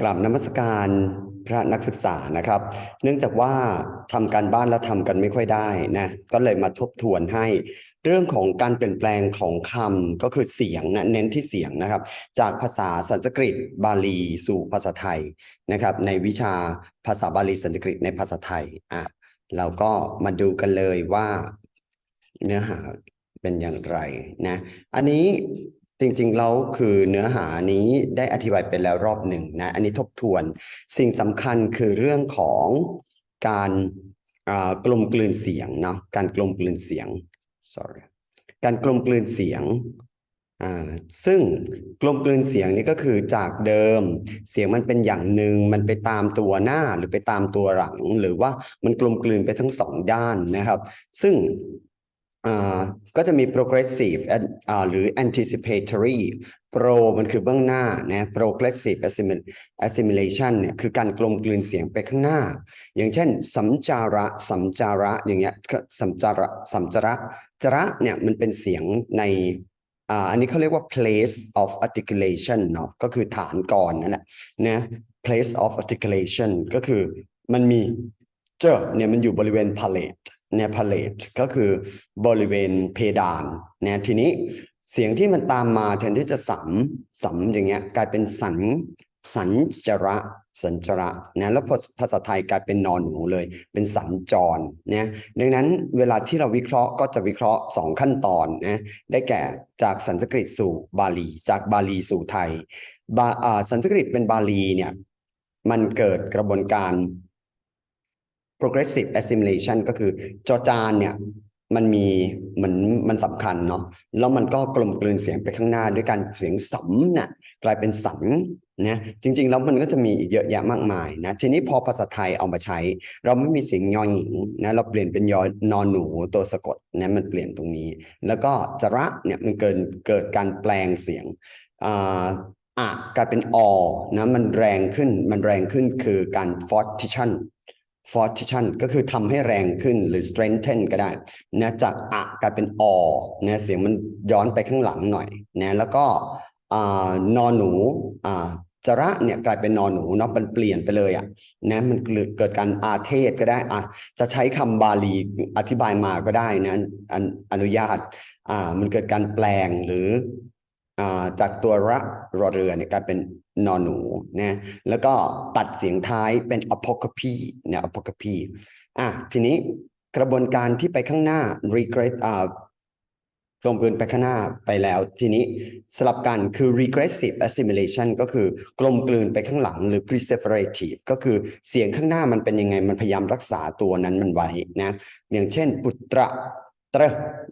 กราบนมัสการพระนักศึกษานะครับ เนื่องจากว่าทำการบ้านแล้วทำกันไม่ค่อยได้นะก็เลยมาทบทวนให้เรื่องของการเปลี่ยนแปลงของคำก็คือเสียงนะเน้นที่เสียงนะครับ จากภาษาสันสกฤตบาลีสู่ภาษาไทยนะครับ ในวิชาภาษาบาลีสันสกฤตในภาษาไทยอะเราก็มาดูกันเลยว่าเนื้อหาเป็นอย่างไรนะ อันนี้ จริงๆแล้วคือเนื้อหานี้ได้อธิบายไปแล้วรอบหนึ่งนะอันนี้ทบทวนสิ่งสำคัญคือเรื่องของการกลมกลืนเสียงเนาะการกลมกลืนเสียง sorry การกลมกลืนเสียงซึ่งกลมกลืนเสียงนี้ก็คือจากเดิมเสียงมันเป็นอย่างหนึ่งมันไปตามตัวหน้าหรือไปตามตัวหลัง หรือว่ามันกลมกลืนไปทั้งสองด้านนะครับ ซึ่ง ก็จะมี progressive หรือ anticipatory pro มันคือเบื้องหน้านะ progressive assimilation เนี่ยคือการกลมกลืนเสียงไปข้างหน้า อย่างเช่น สัมจาระสัมจาระอย่างเงี้ยสัมจาระสัมจาระจระเนี่ยมันเป็นเสียงในอันนี้เขาเรียกว่า place of articulation เนาะก็คือฐานก่อนนั่นแหละนะ place of articulation ก็คือมันมีเจอเนี่ยมันอยู่บริเวณ palate เนี่ยพาเลตก็คือบริเวณเพดานเนี่ยทีนี้เสียงที่มันตามมาแทนที่จะสัมสัมอย่างเงี้ยกลายเป็นสันสัญจระสัญจระนะแล้วภาษาไทยกลายเป็นนอนหนูเลย เป็นสัญจรเนี่ยดังนั้นเวลาที่เราวิเคราะห์ก็จะวิเคราะห์สองขั้นตอนนะได้แก่จากสันสกฤตสู่บาลี จากบาลีสู่ไทยบาสันสกฤตเป็นบาลีเนี่ยมันเกิดกระบวนการ progressive assimilation ก็คือจอจานเนี่ยมันมีเหมือนมันสำคัญเนาะแล้วมันก็กลมกลืนเสียงไปข้างหน้าด้วยการเสียงสัมเนี่ยกลายเป็นสันนะจริง ๆ แล้วมันก็จะมีอีกเยอะแยะมากมายนะทีนี้พอภาษาไทยเอามาใช้ เราไม่มีเสียงยอหญิงนะเราเปลี่ยนเป็นยอนอนหนูตัวสะกดนะมันเปลี่ยนตรงนี้ แล้วก็จระเนี่ยมันเกิดเกิดการแปลงเสียงอ่าอะกลายเป็นอนะมันแรงขึ้นมันแรงขึ้นคือการ fortition fortition ก็คือทำให้แรงขึ้นหรือ strengthen ก็ได้นะจากอะกลายเป็นอนะเสียงมันย้อนไปข้างหลังหน่อยนะแล้วก็นอนหนูจระเนี่ยกลายเป็นนอนหนูเนาะมันเปลี่ยนไปเลยอะนะมันเกิดการอาเทศก็ได้อะจะใช้คำบาลีอธิบายมาก็ได้นะออนุญาตอ่ามันเกิดการแปลงหรือ จากตัวระรอเรือเนี่ยกลายเป็นนอนหนูนะแล้วก็ตัดเสียงท้ายเป็น apocryphy เนี่ย apocryphy อะทีนี้กระบวนการที่ไปข้างหน้า regress อ่ากลมกลืนไปข้างหน้าไปแล้ว ทีนี้สลับกันคือ regressive assimilation ก็คือกลมกลืนไปข้างหลังหรือ preservative ก็คือเสียงข้างหน้ามันเป็นยังไงมันพยายามรักษาตัวนั้นมันไว้นะอย่างเช่น ปุตระตระ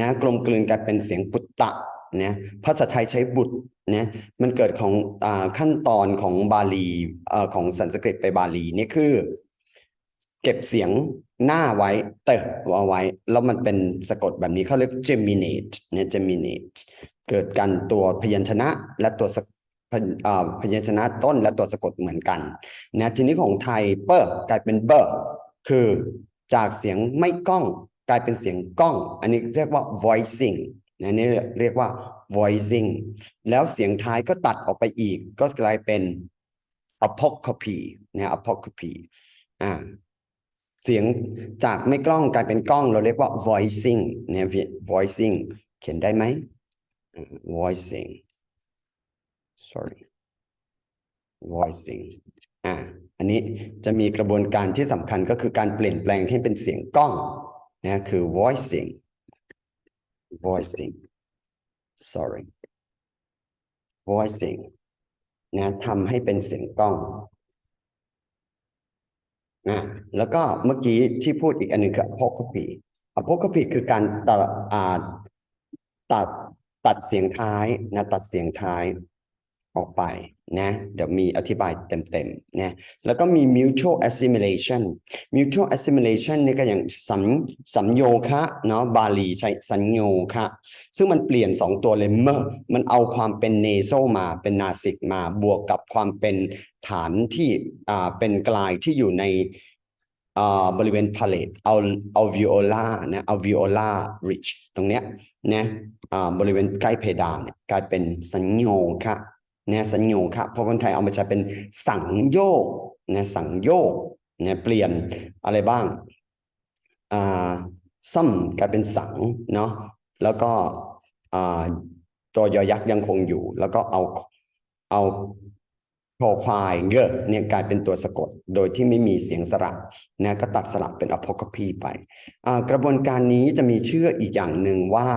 นะกลมกลืนกันเป็นเสียงปุตตะ นะภาษาไทยใช้บุตรเนะมันเกิดของอขั้นตอนของบาลีอของสันสกฤตไปบาลีนี่คือ เก็บเสียงหน้าไว้ เตอเอาไว้ แล้วมันเป็นสะกดแบบนี้เขาเรียก geminate เนี่ย geminate เกิดกันตัวพยัญชนะและตัวพยัญชนะต้นและตัวสะกดเหมือนกันนะทีนี้ของไทยเปอร์กลายเป็นเบอร์คือจากเสียงไม่ก้องกลายเป็นเสียงก้อง อันนี้เรียกว่า voicing นะนี่เรียกว่า voicing แล้วเสียงท้ายก็ตัดออกไปอีก ก็กลายเป็น apocryphy นะ apocryphy อ่าเสียงจากไม่กล้องกลายเป็นกล้องเราเรียกว่า voicing เนี่ย voicing เขียนได้ไหม voicing sorry voicing อ่าอันนี้จะมีกระบวนการที่สำคัญก็คือการเปลี่ยนแปลงให้เป็นเสียงกล้องนะคือ voicing voicing sorry voicing นะทำให้เป็นเสียงกล้องนะแล้วก็เมื่อกี้ที่พูดอีกอันหนึ่งคือ apocopy apocopy คือการตัดตัดตัดเสียงท้ายนะตัดเสียงท้าย ออกไปนะเดี๋ยวมีอธิบายเต็มๆนะแล้วก็มี mutual assimilation mutual assimilation นี่ก็อย่างสัมสัมโยคะเนาะบาลีใช้สัญโยคะ ซึ่งมันเปลี่ยนสองตัวเลยเมื่อมันเอาความเป็นเนโซมาเป็นนาสิกมาบวกกับความเป็นฐานที่อ่าเป็นกลายที่อยู่ในอ่าบริเวณพาเลตเอาเอาวิโอลานะเอาวิโอลาริชตรงเนี้ยนะอ่าบริเวณใกล้เพดานเนี่ยกลายเป็นสัญโยคะ นี่ยสัญโยคะพราะคนไทยเอามาใช้เป็นสังโยกเนี่ยสังโยกเนี่ยเปลี่ยนอะไรบ้างอ่าซัมกลายเป็นสังเนาะแล้วก็อ่าตัวยอยักษ์ยังคงอยู่ แล้วก็เอาเอาคอควายเงอะเนี่ยกลายเป็นตัวสะกด โดยที่ไม่มีเสียงสระนะก็ตัดสระเป็น apostrophe ไปอ่ากระบวนการนี้จะมีเชื่ออีกอย่างหนึ่งว่า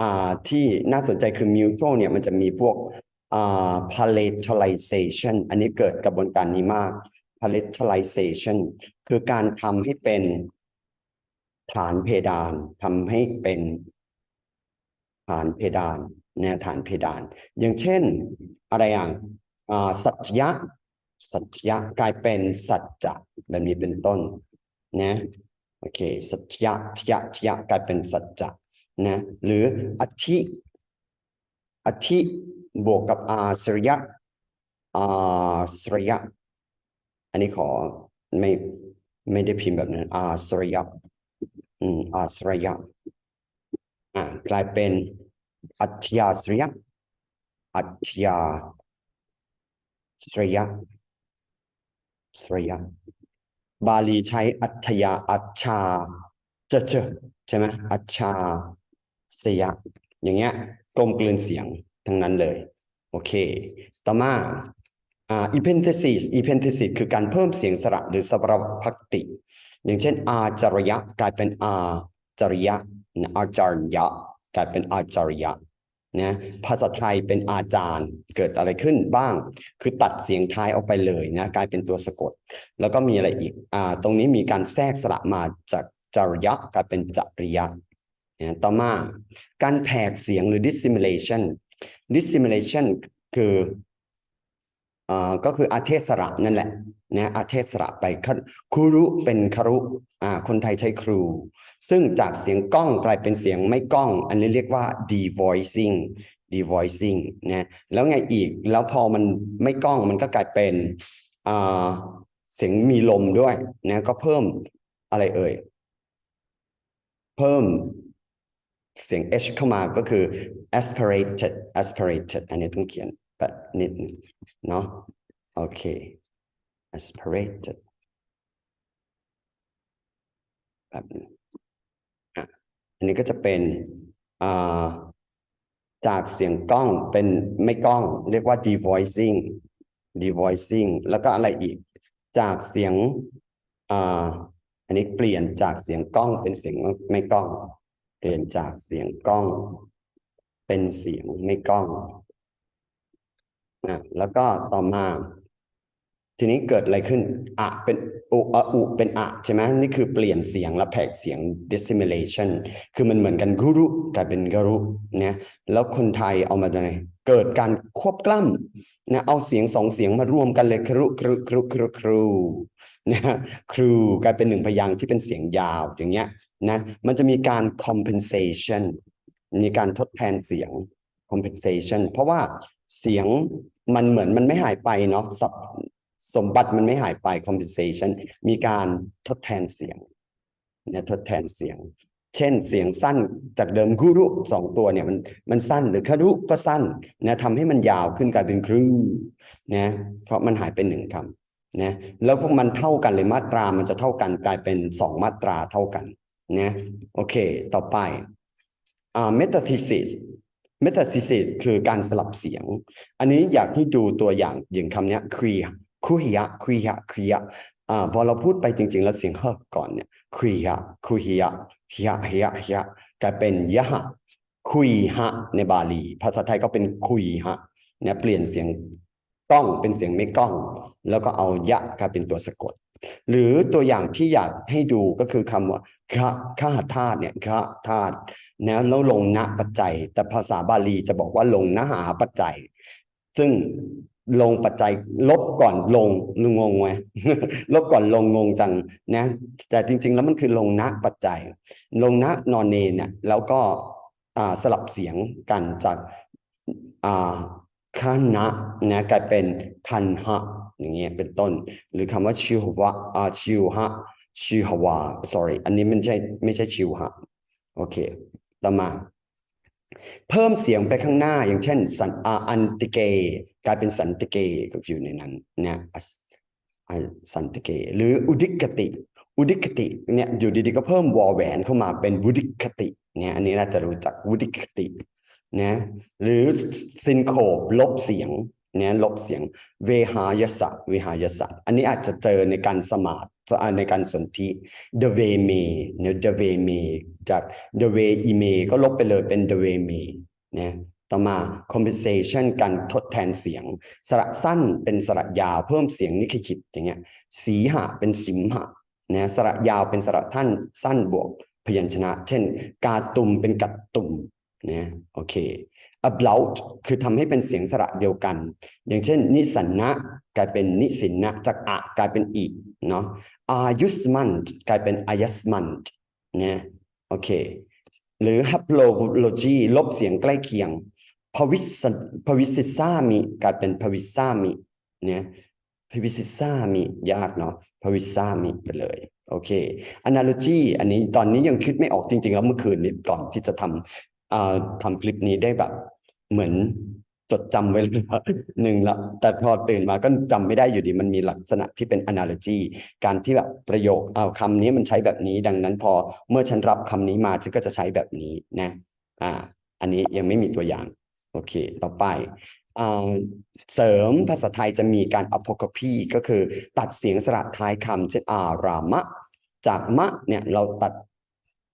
อ่าที่น่าสนใจคือ mutual เนี่ยมันจะมีพวก palatalization อันนี้เกิดกระบวนการนี้มาก palatalization คือการทำให้เป็นฐานเพดานทำให้เป็นฐานเพดานเนี่ยฐานเพดาน อย่างเช่นอะไรอย่างอ่าสัจยะสัจยะกลายเป็นสัจจะแบบนี้เป็นต้นนะโอเคสัจยะทยะทยะกลายเป็นสัจจะนะหรืออธิอธิ บวกกับอาสริยะอาสริยะ อันนี้ขอไม่ไม่ได้พิมพ์แบบนั้น อาสริยะอืมอาสริยะอ่ากลายเป็นอัจฉยาสริยะอัจฉยาสริยะสริยะบาลีใช้อัตยาอัจฉาเจเจใช่ไหมอัจฉาสยะอย่างเงี้ยกลมกลืนเสียง ทั้งนั้นเลย โอเค ต่อมาอ่า epenthesis epenthesis คือการเพิ่มเสียงสระหรือสระพักติ อย่างเช่น อาจารยะกลายเป็นอาจริยะอาจารยะกลายเป็นอาจารยะนะภาษาไทยเป็นอาจารย์เกิดอะไรขึ้นบ้าง คือตัดเสียงท้ายออกไปเลยนะกลายเป็นตัวสะกด แล้วก็มีอะไรอีกอ่าตรงนี้มีการแทรกสระมาจากจริยะกลายเป็นจริยะนะต่อมาการแผกเสียงหรือ dissimulation dissimulation คืออ่าก็คืออาเทศระนั่นแหละนะอาเทศระไปครุเป็นครุอ่าคนไทยใช้ครู ซึ่งจากเสียงกล้องกลายเป็นเสียงไม่กล้อง อันนี้เรียกว่า devoicing devoicing นะแล้วไงอีกแล้วพอมันไม่กล้องมันก็กลายเป็นอ่าเสียงมีลมด้วยนะก็เพิ่มอะไรเอ่ย เพิ่ม เสียง h เข้ามาก็คือ aspirated aspirated อันนี้ต้องเขียนแบบนิดเนาะโอเค aspirated แบบนี้อะอันนี้ก็จะเป็นอ่าจากเสียงกล้องเป็นไม่กล้อง เรียกว่า devoicing devoicing แล้วก็อะไรอีก จากเสียงอ่าอันนี้เปลี่ยนจากเสียงกล้องเป็นเสียงไม่กล้อง เปลี่ยนจากเสียงกล้อง เป็นเสียงไม่กล้องนะแล้วก็ต่อมา ทีนี้เกิดอะไรขึ้น อะเป็นอุอะอุเป็นอะใช่ไหมนี่คือเปลี่ยนเสียงและแผกเสียง dissimulation คือมันเหมือนกันกุรุกลายเป็นกรุเนี่ยแล้วคนไทยเอามาจากไหนเกิดการควบกล้ำนะเอาเสียงสองเสียงมารวมกันเลยครุครุครุครุครู นะครูกลายเป็นหนึ่งพยางค์ที่เป็นเสียงยาวอย่างเงี้ยนะมันจะมีการ compensation มีการทดแทนเสียง compensation เพราะว่าเสียงมันเหมือนมันไม่หายไปเนาะสสมบัติมันไม่หายไป compensation มีการทดแทนเสียงเนี่ยทดแทนเสียง เช่นเสียงสั้นจากเดิมคุรุสองตัวเนี่ยมันมันสั้นหรือคารุก็สั้นนะทำให้มันยาวขึ้นกลายเป็นครูนะเพราะมันหายไปหนึ่งคำ นะแล้วพวกมันเท่ากันเลยมาตรามันจะเท่ากันกลายเป็นสองมาตราเท่ากันนะโอเค ต่อไปอ่า metathesis metathesis คือการสลับเสียง อันนี้อยากให้ดูตัวอย่างอย่างคำนี้คุยคุยะคุยะคุยะอ่าพอเราพูดไปจริง ๆ แล้วเสียงเฮก่อนเนี่ยคุยะคุยะฮยะฮยะฮยะกลายเป็นยะคุยหะในบาลี ภาษาไทยก็เป็นคุยหะเนี่ยเปลี่ยนเสียง ก้องเป็นเสียงไม่ก้อง แล้วก็เอายะกลายเป็นตัวสะกด หรือตัวอย่างที่อยากให้ดูก็คือคำว่าคะข้าธาตุเนี่ยคะธาตุนะแล้วลงณปัจจัย แต่ภาษาบาลีจะบอกว่าลงนหาปัจจัย ซึ่งลงปัจจัยลบก่อนลงงงไหมลบก่อนลงงงจังนะแต่จริง ๆ แล้วมันคือลงณปัจจัย ลงณนอนเนเนี่ยแล้วก็สลับเสียงกันจาก อ่าคันนะนะกลายเป็นคันหะอย่างเงี้ยเป็นต้น หรือคำว่าชิววะอ่าชิวฮะชิววา sorry อันนี้ไม่ใช่ไม่ใช่ชิวฮะโอเคต่อมา เพิ่มเสียงไปข้างหน้า อย่างเช่น สันอาอันติเก กลายเป็นสันติเกก็อยู่ในนั้นเนี่ยสันสันติเก หรืออุดิกติอุดิกติเนี่ยอยู่ดีๆก็เพิ่มวอแหวนเข้ามาเป็นวุดิกติเนี่ยอันนี้น่าจะรู้จักวุดิกติ นะหรือซินโคบลบเสียงเนี่ยลบเสียงเวหายสะเวหายสะอันนี้อาจจะเจอในการสมาธิในการสนธิ the way me เนี่ย the way me จาก the way e me ก็ลบไปเลยเป็น the way me นะต่อมา compensation การทดแทนเสียง สระสั้นเป็นสระยาวเพิ่มเสียงนิคขิตอย่างเงี้ยสีหะเป็นสิมหะนะสระยาวเป็นสระท่านสั้นบวกพยัญชนะ เช่น กาตุมเป็นกัดตุม นะโอเค about คือทำให้เป็นเสียงสระเดียวกัน อย่างเช่น นิสันนะกลายเป็นนิสินนะจากอะกลายเป็นอีเนาะอายุสมันกลายเป็นอายุสมันเนี่ยโอเค หรือ haplology ลบเสียงใกล้เคียงพวิสพวิสิซามิกลายเป็นพวิซามิเนี่ยพวิสิซามิยากเนาะพวิซามิไปเลยโอเค analogy อันนี้ตอนนี้ยังคิดไม่ออกจริงๆ แล้วเมื่อคืนนี้ก่อนที่จะทำ ทำคลิปนี้ได้แบบเหมือนจดจำไว้แล้วหนึ่งละแต่พอตื่นมาก็จำไม่ได้อยู่ดี มันมีลักษณะที่เป็น analogy การที่แบบประโยคเอาคำนี้มันใช้แบบนี้ ดังนั้นพอเมื่อฉันรับคำนี้มาฉันก็จะใช้แบบนี้นะ อ่า อันนี้ยังไม่มีตัวอย่าง โอเค ต่อไปอ่าเสริมภาษาไทยจะมีการ apocryphy ก็คือตัดเสียงสระท้ายคำเช่นอารามะ จากมะเนี่ยเราตัด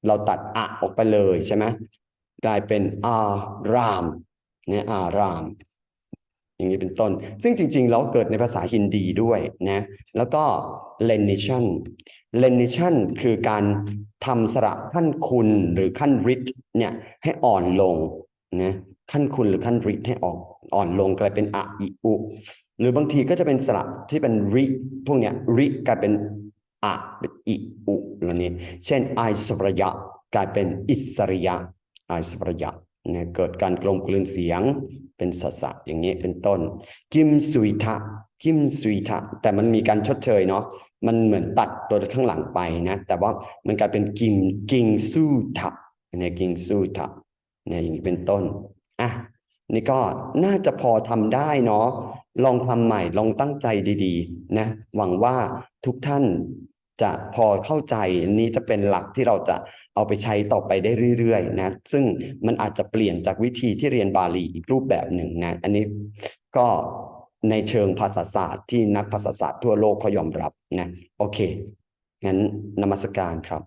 เราตัดอะออกไปเลยใช่ไหม กลายเป็นอารามเนี่ยอาราม อย่างนี้เป็นต้น ซึ่งจริง ๆ แล้วเกิดในภาษาฮินดีด้วยนะแล้วก็ lenition lenition คือการทำสระขั้นคุณหรือขั้นริทเนี่ยให้อ่อนลงนะขั้นคุณหรือขั้นริทให้อ่อนอ่อนลงกลายเป็นอะอิอุ หรือบางทีก็จะเป็นสระที่เป็นริพวกเนี้ยริกลายเป็นอะอิอุแล้วนี้ เช่นไอสระยะกลายเป็นอิสริยะ ไอสระยะเนี่ยเกิดการกลมกลืนเสียงเป็นสัสะอย่างนี้เป็นต้น กิมสุยทะกิมสุยทะแต่มันมีการชดเชยเนาะมันเหมือนตัดตัวข้างหลังไปนะ แต่ว่ามันกลายเป็นกิมกิงสูทะเนี่ยกิงสูทะเนี่ยอย่างนี้เป็นต้นอะนี่ก็น่าจะพอทำได้เนาะลองทำใหม่ลองตั้งใจดีๆนะหวังว่าทุกท่านจะพอเข้าใจอันนี้จะเป็นหลักที่เราจะ เอาไปใช้ต่อไปได้เรื่อยๆนะซึ่งมันอาจจะเปลี่ยนจากวิธีที่เรียนบาลีอีกรูปแบบหนึ่งนะอันนี้ก็ในเชิงภาษาศาสตร์ที่นักภาษาศาสตร์ทั่วโลกเขายอมรับนะโอเคงั้นนมัสการครับ